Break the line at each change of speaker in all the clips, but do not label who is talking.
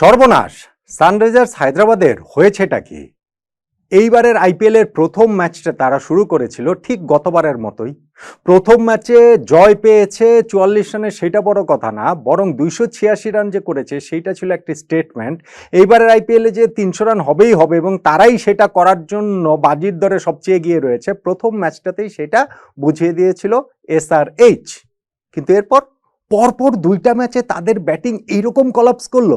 সর্বনাশ, সানরাইজার্স হায়দ্রাবাদের হয়েছেটা কি? এইবারের আইপিএলের প্রথম ম্যাচটা তারা শুরু করেছিল ঠিক গতবারের মতোই। প্রথম ম্যাচে জয় পেয়েছে চুয়াল্লিশ রানে সেটা বড় কথা না, বরং দুইশো ছিয়াশি রান যে করেছে সেইটা ছিল একটি স্টেটমেন্ট। এইবারের আইপিএলে যে তিনশো রান হবেই হবে এবং তারাই সেটা করার জন্য বাজির দরে সবচেয়ে এগিয়ে রয়েছে। প্রথম ম্যাচটাতেই সেটা বুঝিয়ে দিয়েছিল এসআর এইচ কিন্তু এরপর পরপর দুইটা ম্যাচে তাদের ব্যাটিং এইরকম কলাপস করল।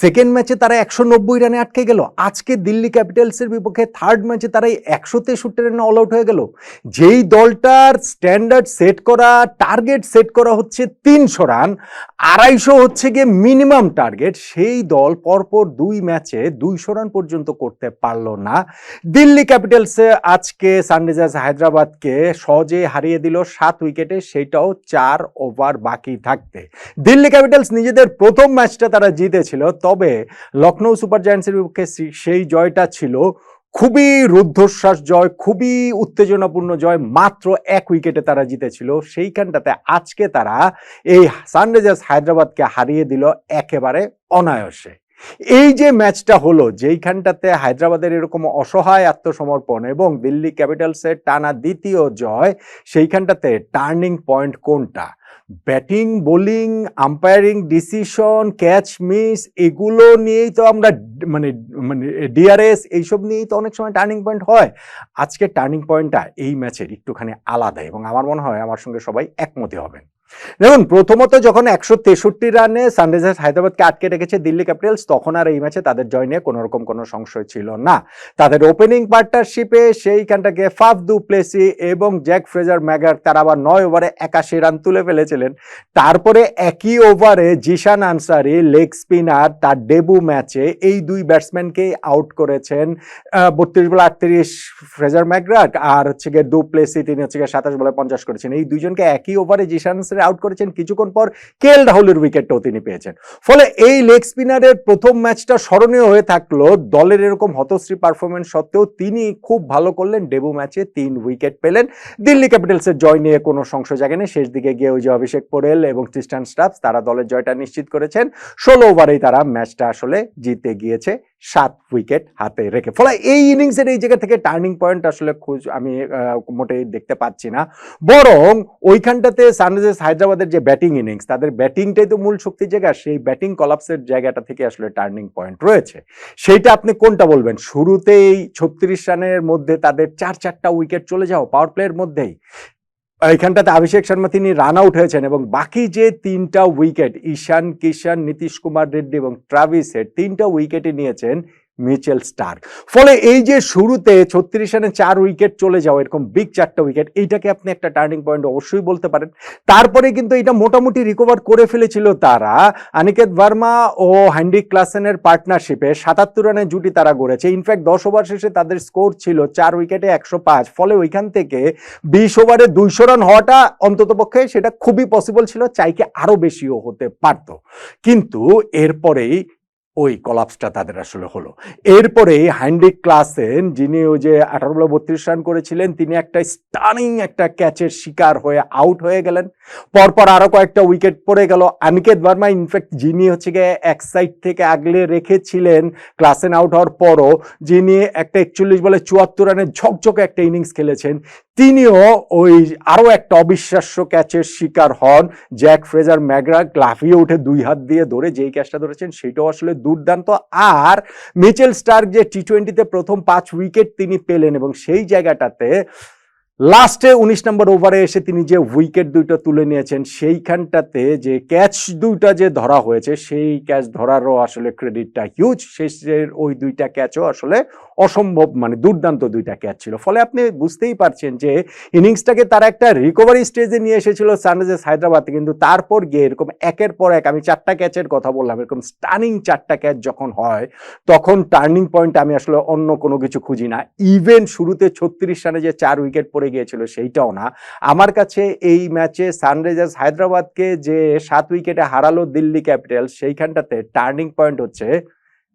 সেকেন্ড ম্যাচে তারা একশো নব্বই রানে আটকে গেল। আজকে দিল্লি ক্যাপিটালসের বিপক্ষে থার্ড ম্যাচে তারা একশো তেষট্টি রানে অল আউট হয়ে গেল। যেই দলটার স্ট্যান্ডার্ড সেট করা টার্গেট সেট করা হচ্ছে তিনশো রান, আড়াইশো হচ্ছে গিয়ে মিনিমাম টার্গেট সেই দল পরপর দুই ম্যাচে দুইশো রান পর্যন্ত করতে পারল না। দিল্লি ক্যাপিটালসে আজকে সানরাইজার্স হায়দ্রাবাদকে সহজে হারিয়ে দিল সাত উইকেটে সেটাও চার ওভার বাকি থাকতে। দিল্লি ক্যাপিটালস নিজেদের প্রথম ম্যাচটা তারা জিতেছিল, তবে লখনৌ সুপার জায়ান্টসের বিপক্ষে সেই জয়টা ছিল খুবই রুদ্ধশ্বাস জয়, খুবই উত্তেজনাপূর্ণ জয়, মাত্র এক উইকেটে তারা জিতেছিল। সেইখানটাতে আজকে তারা এই সানরাইজার্স হায়দ্রাবাদকে হারিয়ে দিল একেবারে অনায়াসে। এই যে ম্যাচটা হলো, যেইখানটাতে হায়দ্রাবাদের এরকম অসহায় আত্মসমর্পণ এবং দিল্লি ক্যাপিটালসের টানা দ্বিতীয় জয়, সেইখানটাতে টার্নিং পয়েন্ট কোনটা? Batting, bowling, umpiring decision, catch miss, এগুলো নিয়েই তো আমরা মানে মানে ডিআরএস, এইসব নিয়েই তো অনেক সময় টার্নিং পয়েন্ট হয়। আজকে টার্নিং পয়েন্টটা এই ম্যাচের একটুখানি আলাদা এবং আমার মনে হয় আমার সঙ্গে সবাই একমতে হবেন। দেখুন, প্রথমত যখন একশো তেষট্টি রানে সানরাইজার্স হায়দ্রাবাদকে আটকে রেখেছে দিল্লি ক্যাপিটালস, তখন আর এই ম্যাচে তাদের জয় নিয়ে কোনো রকম কোনো সংশয় ছিল না। তাদের ওপেনিং পার্টনারশিপে সেইখানটাকে ফাফ দু প্লেসি এবং জ্যাক ফ্রেজার ম্যাগার তারা আবার নয় ওভারে একাশি রান তুলে ফেলেছিলেন। তারপরে একই ওভারে জিশান আনসারি, লেগ স্পিনার, তার ডেবু ম্যাচে এই দুই ব্যাটসম্যানকে আউট করেছেন বত্রিশ বলে আটত্রিশ ফ্রেজার ম্যাকগ্রাট আর হচ্ছে গিয়ে দু প্লেসি তিনি হচ্ছে গিয়ে সাতাশ বলে পঞ্চাশ করেছেন। এই দুইজনকে একই ওভারে জিশান আনসারি আউট করেছেন। কিছুক্ষণ পর কেএল রাহুলের উইকেটটাও তিনি পেয়েছেন। ফলে এই লেগ স্পিনারের প্রথম ম্যাচটা স্মরণীয় হয়ে থাকল। দলের এরকম হতশ্রী পারফরমেন্স সত্ত্বেও তিনি খুব ভালো করলেন। ডেবু ম্যাচে তিন উইকেট পেলেন। দিল্লি ক্যাপিটালসের জয় নিয়ে কোনো সংশয় জাগে জাগেনি। শেষ দিকে গিয়ে ওই যে অভিষেক পোরেল এবং ক্রিস্টান স্টাফস তারা দলের জয়টা নিশ্চিত করেছেন। ষোলো ওভারেই তারা ম্যাচটা আসলে জিতে গিয়েছে। সাত উইকেট হাতে রেখে। ফলে এই ইনিংসের এই জায়গা থেকে টার্নিং পয়েন্ট আসলে খুঁজ আমি মোটেই দেখতে পাচ্ছি না। বরং ওইখানটাতে সানরাইজার্স হায়দ্রাবাদের যে ব্যাটিং ইনিংস তাদের ব্যাটিংটাই তো মূল শক্তির জায়গা, সেই ব্যাটিং কলাপসের জায়গাটা থেকে আসলে টার্নিং পয়েন্ট রয়েছে। সেইটা আপনি কোনটা বলবেন? শুরুতেই ছত্রিশ রানের মধ্যে তাদের চার চারটা উইকেট চলে যাও পাওয়ার প্লেয়ের মধ্যেই। এইখানটাতে অভিষেক শর্মা, তিনি রান আউট হয়েছেন এবং বাকি যে তিনটা উইকেট ঈশান, কিষান, নীতিশ কুমার, রেড্ডি এবং ট্রাভিস হেড, তিনটা উইকেটই নিয়েছেন মিচেল স্টার্ক। ফলে এই যে শুরুতে ছত্রিশ রানে চার উইকেট চলে যাওয়া, এরকম বিগ চারটা উইকেট, এইটাকে আপনি একটা টার্নিং পয়েন্ট অবশ্যই বলতে পারেন। তারপরে কিন্তু এটা মোটামুটি রিকভার করে ফেলেছিল তারা। অনিকেত ভার্মা ও হ্যান্ডি ক্লাসেনের পার্টনারশিপে সাতাত্তর রানের জুটি তারা গড়েছে। ইনফ্যাক্ট দশ ওভার শেষে তাদের স্কোর ছিল চার উইকেটে একশো পাঁচ। ফলে ওইখান থেকে বিশ ওভারে দুইশো রান হওয়াটা অন্তত পক্ষে সেটা খুবই পসিবল ছিল চাইকে আরও বেশিও হতে পারত। কিন্তু এরপরেই ওই কলাপসটা তাদের আসলে হলো। এরপরে হ্যান্ডি ক্লাসেন যিনি ওই যে আঠারো বত্রিশ রান করেছিলেন, তিনি একটা স্টানিং একটা ক্যাচের শিকার হয়ে আউট হয়ে গেলেন। পরপর আরও কয়েকটা উইকেট পড়ে গেল। অনিকেত ভার্মা ইনফ্যাক্ট যিনি হচ্ছে গিয়ে এক সাইড থেকে আগলে রেখেছিলেন ক্লাসেন আউট হওয়ার পরও, যিনি একটা একচল্লিশ বলে চুয়াত্তর রানের ঝকঝকে একটা ইনিংস খেলেছেন তিনিও ওই আরও একটা অবিশ্বাস্য ক্যাচের শিকার হন। জ্যাক ফ্রেজার ম্যাগরা লাফিয়ে উঠে দুই হাত দিয়ে ধরে যেই ক্যাচটা ধরেছেন সেটাও আসলে দুর্দান্ত। আর মিচেল স্টার্ক যে টি টোয়েন্টিতে প্রথম পাঁচ উইকেট তিনি পেলেন এবং সেই জায়গাটাতে লাস্টে উনিশ নম্বর ওভারে এসে তিনি যে উইকেট দুইটা তুলে নিয়েছেন, সেইখানটাতে যে ক্যাচ দুইটা যে ধরা হয়েছে, সেই ক্যাচ ধরারও আসলে ক্রেডিটটা হিউজ শেষের ওই দুইটা ক্যাচও আসলে অসম্ভব মানে দুর্দান্ত দুইটা ক্যাচ ছিল। ফলে আপনি বুঝতেই পারছেন যে ইনিংসটাকে তারা একটা রিকভারি স্টেজে নিয়ে এসেছিল সানরাইজার্স হায়দ্রাবাদ কিন্তু তারপর গিয়ে এরকম একের পর এক, আমি চারটা ক্যাচের কথা বললাম, এরকম স্টানিং চারটা ক্যাচ যখন হয়, তখন টার্নিং পয়েন্ট আমি আসলে অন্য কোনো কিছু খুঁজি না। ইভেন শুরুতে ছত্রিশ রানে যে চার উইকেট পড়ে গিয়েছিল সেইটাও না। আমার কাছে এই ম্যাচে সানরাইজার্স হায়দ্রাবাদকে যে সাত উইকেটে হারালো দিল্লি ক্যাপিটাল সেইখানটাতে টার্নিং পয়েন্ট হচ্ছে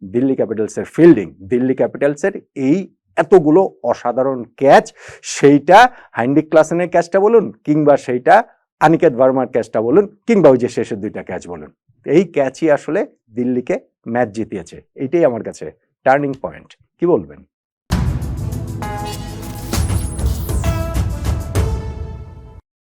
দিল্লি ক্যাপিটালসের ফিল্ডিং। দিল্লি ক্যাপিটালসের এই এতগুলো অসাধারণ ক্যাচ, সেইটা হ্যান্ডিক ক্লাসেনের ক্যাচটা বলুন কিংবা সেইটা আনিকেত ভার্মার ক্যাচটা বলুন কিংবা ওই যে শেষের দুইটা ক্যাচ বলুন। এই ক্যাচই আসলে দিল্লিকে ম্যাচ জিতিয়েছে। এটাই আমার কাছে টার্নিং পয়েন্ট। কি বলবেন?